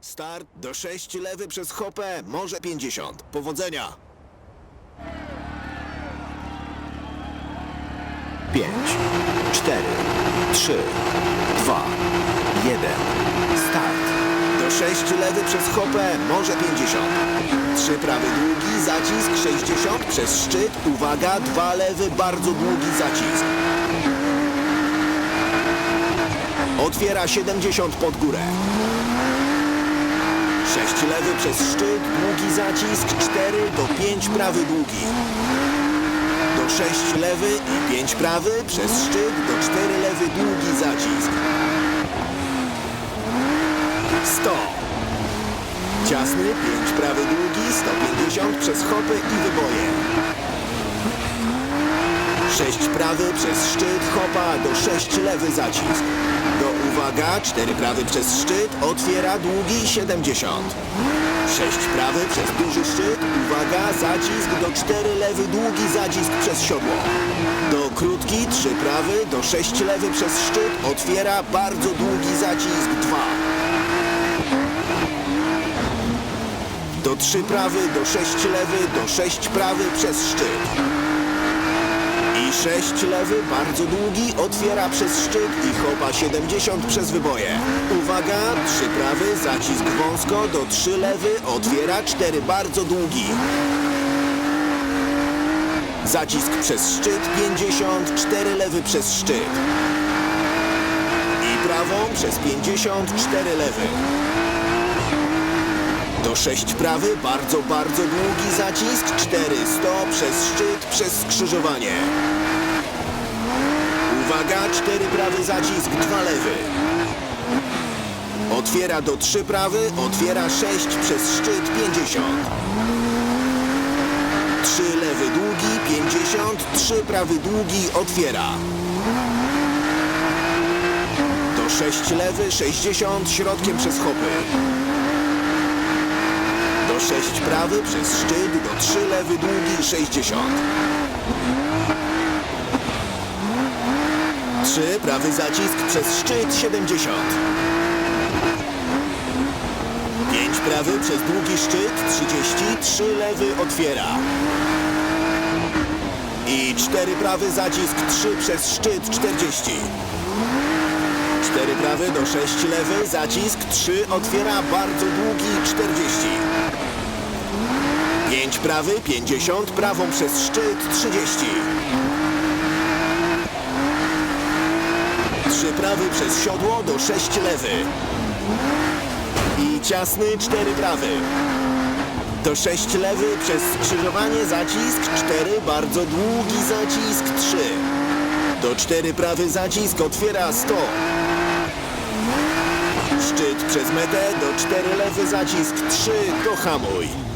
start, do 6 lewy przez hopę, może 50. Powodzenia! 5, 4, 3, 2, 1. Start. Do 6 lewy przez hopę, może 50. 3 prawy długi, zacisk 60 przez szczyt, uwaga, 2 lewy, bardzo długi zacisk. Otwiera 70 pod górę. 6 lewy przez szczyt, długi zacisk, 4 do 5 prawy długi. Do 6 lewy i 5 prawy przez szczyt, do 4 lewy długi zacisk. 100. Ciasny, 5 prawy długi, 150 przez hopy i wyboje. 6 prawy przez szczyt, hopa do 6 lewy zacisk. Do uwaga, 4 prawy przez szczyt, otwiera długi 70. 6 prawy przez duży szczyt, uwaga, zacisk do 4 lewy długi zacisk przez siodło. Do krótki 3 prawy, do 6 lewy przez szczyt, otwiera bardzo długi zacisk 2. Do 3 prawy, do 6 lewy, do 6 prawy przez szczyt. I 6 lewy, bardzo długi, otwiera przez szczyt i chopa 70 przez wyboje. Uwaga, 3 prawy, zacisk wąsko, do 3 lewy, otwiera 4 bardzo długi. Zacisk przez szczyt 50, 4 lewy przez szczyt. I prawą przez 50, 4 lewy. Do 6 prawy, bardzo, bardzo długi zacisk, 4, 100 przez szczyt, przez skrzyżowanie. Uwaga, 4 prawy zacisk, 2 lewy. Otwiera do 3 prawy, otwiera 6 przez szczyt, 50. 3 lewy długi, 50, 3 prawy długi, otwiera. Do 6 lewy, 60, środkiem przez hopy. 6 prawy przez szczyt, do 3 lewy długi 60. 3 prawy zacisk przez szczyt 70. 5 prawy przez długi szczyt 30, 3 lewy otwiera. I 4 prawy zacisk 3 przez szczyt 40. 4 prawy do 6 lewy, zacisk 3, otwiera bardzo długi 40. 5 prawy, 50, prawą przez szczyt 30. 3 prawy przez siodło do 6 lewy. I ciasny 4 prawy. Do 6 lewy przez skrzyżowanie zacisk 4, bardzo długi zacisk 3. Do 4 prawy zacisk otwiera 100. Szczyt przez metę, do 4 lewy zacisk 3, to hamuj.